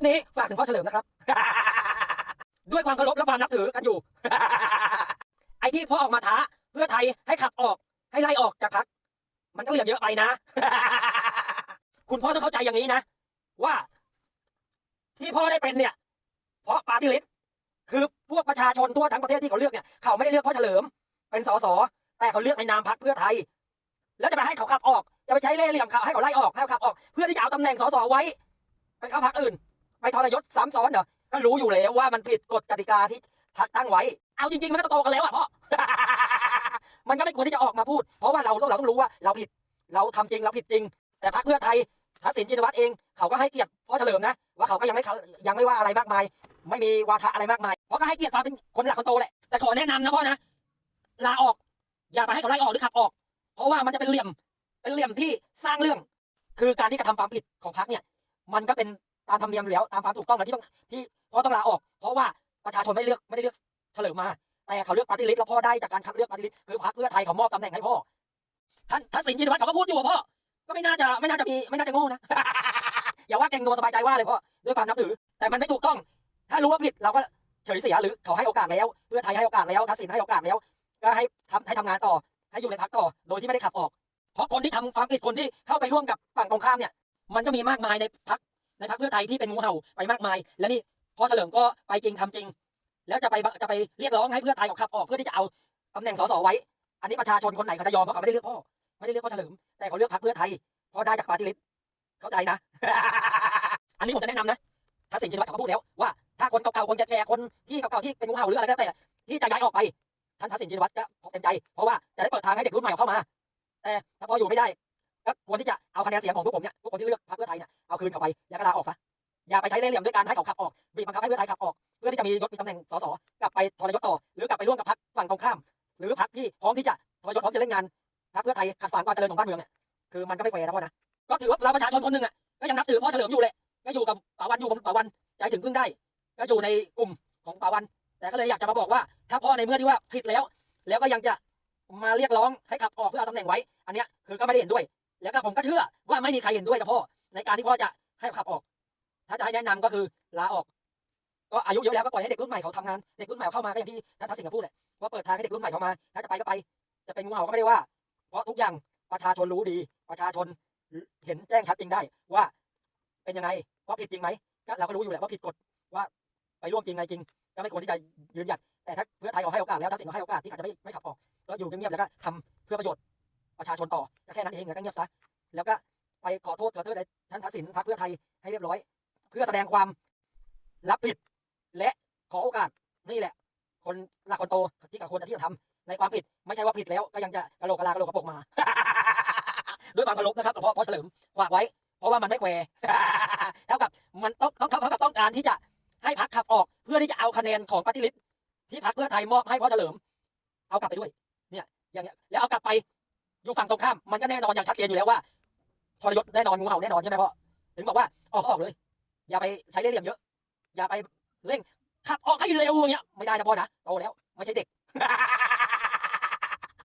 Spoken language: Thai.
ปนี้ฝากถึงพ่อเฉลิมนะครับ ด้วยความเคารพและความนับถือกันอยู่ ไอ้ที่พ่อออกมาท้าเพื่อไทยให้ขับออกให้ไล่ออกจากพัก มันก็เหลี่ยมเยอะไปนะ คุณพ่อต้องเข้าใจอย่างนี้นะ ว่า ที่พ่อได้เป็นเนี่ย เพราะปาร์ตี้ลิสคือพวกประชาชนทั่วทั้งประเทศที่เขาเลือกเนี่ยเขาไม่ได้เลือกพ่อเฉลิม เป็นสสแต่เขาเลือกในนามพรรคเพื่อไทย แล้วจะไปให้เขาขับออกจะไปใช้เล่ห์เหลี่ยมเขาให้เขาไล่ออกให้เขาขับออก เพื่อที่จะเอาตำแหน่งสสไว้ไปเข้าพรรคอื่น ไปทรยศซ้ำซ้อนเหรอ ก็รู้อยู่แล้วว่ามันผิดกฎกติกาที่พรรคตั้งไว้ เอาจริง ๆ มันก็โตกันแล้วอะพ่อ มันก็ไม่ควรที่จะออกมาพูด เพราะว่าเราเราต้องรู้ว่าเราผิด เราทำจริงเราผิดจริง แต่พรรคเพื่อไทยทักษิณชินวัตรเอง เขาก็ให้เกียรติพ่อเฉลิมนะ ว่าเขาก็ยังไม่ยังไม่ว่าอะไรมากมาย ไม่มีวาทะอะไรมากมาย เพราะก็ให้เกียรติความเป็นคนหลักคนโตแหละ แต่ขอแนะนำนะพ่อนะ ลาออก อย่าไปให้เขาไล่ออกหรือขับออก เพราะว่ามันจะเป็นเหลี่ยม เป็นเหลี่ยมที่สร้างเรื่อง คือการที่กระทำความผิดของพรรคเนี่ย มันก็เป็น ตามธรรมเนียมอยู่แล้วตามความถูกต้องนะที่ต้องที่พ่อต้องลาออก เพราะว่าประชาชนไม่เลือกไม่ได้เลือกเฉลิมมา แต่เขาเลือกปาร์ตี้ลิสต์แล้วพ่อได้จากการคัดเลือกปาร์ตี้ลิสต์คือพรรคเพื่อไทยเขามอบตำแหน่งให้พ่อท่านทักษิณชินวัตรเขาก็พูดอยู่ว่าพ่อก็ไม่น่าจะไม่น่าจะมีไม่น่าจะโง่นะอย่าว่าเก่งตัวสบายใจว่าเลยพ่อด้วยความนับถือ แต่มันไม่ถูกต้อง ถ้ารู้ว่าผิดเราก็เฉยเสียหรือเขาให้โอกาสแล้ว เพื่อไทยให้โอกาสแล้วทักษิณให้โอกาสแล้ว ก็ให้ทำให้ทำงานต่อ ให้อยู่ในพักต่อ โดยที่ไม่ได้ขับออก เพราะคนที่ทำความผิดคนที่เข้าไปร่วมกับฝั่งตรงข้ามเนี่ย มันก็มีมากมายในพัก ในพักเพื่อไทยที่เป็นงูเห่าไปมากมาย และนี่พ่อเฉลิมก็ไปจริงทำจริง แล้วจะไปจะไปเรียกร้องให้เพื่อไทยเขาขับออกเพื่อที่จะเอาตำแหน่งสสไว้ อันนี้ประชาชนคนไหนเขาจะยอมเพราะเขาไม่ได้เลือกพ่อไม่ได้เลือกพ่อเฉลิม แต่เขาเลือกพรรคเพื่อไทยเพราะได้จากปาร์ตี้ลิสต์เข้าใจนะ อันนี้ผมจะแนะนำนะทักษิณชินวัตรเขาพูดแล้วว่าถ้าคนเก่าๆคนแก่ๆคนที่เก่าๆที่เป็นงูเห่าหรืออะไรก็แล้วแต่ที่จะย้ายออกไปท่านทักษิณชินวัตรก็เต็มใจเพราะว่าจะได้เปิดทางให้เด็กรุ่นใหม่เข้ามา แต่ถ้าพออยู่ไม่ได้ ก็ควรที่จะเอาคะแนนเสียงของพวกผมเนี่ยพวกคนที่เลือกพรรคเพื่อไทยเนี่ยเอาคืนเขาไปอย่าก็ลาออกซะอย่าไปใช้เล่ห์เหลี่ยมด้วยการให้เขาขับออกบีบบังคับให้เพื่อไทยขับออก เพื่อที่จะมียศมีตำแหน่งสสกลับไปทรยศต่อ หรือกลับไปร่วมกับพรรคฝั่งตรงข้าม หรือพรรคที่พร้อมที่จะทรยศพร้อมจะเล่นงานพรรคเพื่อไทยขัดขวางความเจริญของบ้านเมืองเนี่ยคือมันก็ไม่แฟร์นะพ่อนะก็ถือว่าเราประชาชนคนหนึ่งอะก็ยังนับถือพ่อเฉลิมอยู่แหละก็อยู่กับป่าวันอยู่กับป่าวันใจถึงพึ่งได้ ก็อยู่ในกลุ่มของป่าวัน แต่ก็เลยอยากจะมาบอกว่า ถ้าพ่อในเมื่อที่ว่าผิดแล้ว แล้วก็ยังจะมาเรียกร้องให้ขับออกเพื่อเอาตำแหน่งไว้ อันเนี้ยคือก็ไม่ได้เห็นด้วย แล้วก็ผมก็เชื่อว่าไม่มีใครเห็นด้วยกับพ่อ ในการที่พ่อจะให้ขับออก ถ้าจะให้แนะนำก็คือลาออก ก็อายุเยอะแล้วก็ปล่อยให้เด็กรุ่นใหม่เขาทำงาน เด็กรุ่นใหม่เข้ามาก็อย่างที่ท่านทักษิณก็พูดแหละว่าเปิดทางให้เด็กรุ่นใหม่เข้ามา ถ้าจะไปก็ไป จะเป็นงูเห่าก็ไม่ได้ว่า เพราะทุกอย่างประชาชนรู้ดี ประชาชนเห็นแจ้งชัดจริงได้ว่า เป็นยังไงว่าผิดจริงไหมก็เราก็รู้อยู่แหละว่าผิดกฎว่าไปร่วมจริงไงจริง ก็ไม่ควรที่จะยืนหยัดแต่ถ้าเพื่อไทยเขาให้โอกาสแล้วทักษิณเขาให้โอกาสที่อาจจะไม่ไม่ขับออก ก็อยู่เงียบๆแล้วก็ทำเพื่อประโยชน์ ประชาชนต่อแค่นั้นเองแล้วก็เงียบซะแล้วก็ไปขอโทษขอโทษท่านทักษิณพรรคเพื่อไทยให้เรียบร้อย เพื่อแสดงความรับผิด และขอโอกาสนี่แหละ คนหลักคนโตที่กับคนที่จะทำในความผิดไม่ใช่ว่าผิดแล้วก็ยังจะกระโหลกกระลากระโหลกกระโปกมา ด้วยความเคารพนะครับหลวงพ่อพ่อเฉลิมฝากไว้ เพราะว่ามันไม่แควร์เท่ากับมันต้องต้องเท่ากับต้องการที่จะให้พักขับออกเพื่อที่จะเอาคะแนนของปฏิริษที่พักเพื่อไทยมอบให้พ่อเฉลิม เอากลับไปด้วย เนี่ยอย่างเงี้ยแล้วเอากลับไป อยู่ฝั่งตรงข้ามมันก็แน่นอนอย่างชัดเจนอยู่แล้วว่าทรยศแน่นอนงูเห่าแน่นอนใช่ไหมพ่อถึงบอกว่าออกก็ออกเลย อย่าไปใช้เล่ห์เหลี่ยมเยอะ อย่าไปเร่งขับออกให้เร็วอย่างเงี้ยไม่ได้นะพ่อนะโตแล้วไม่ใช่เด็ก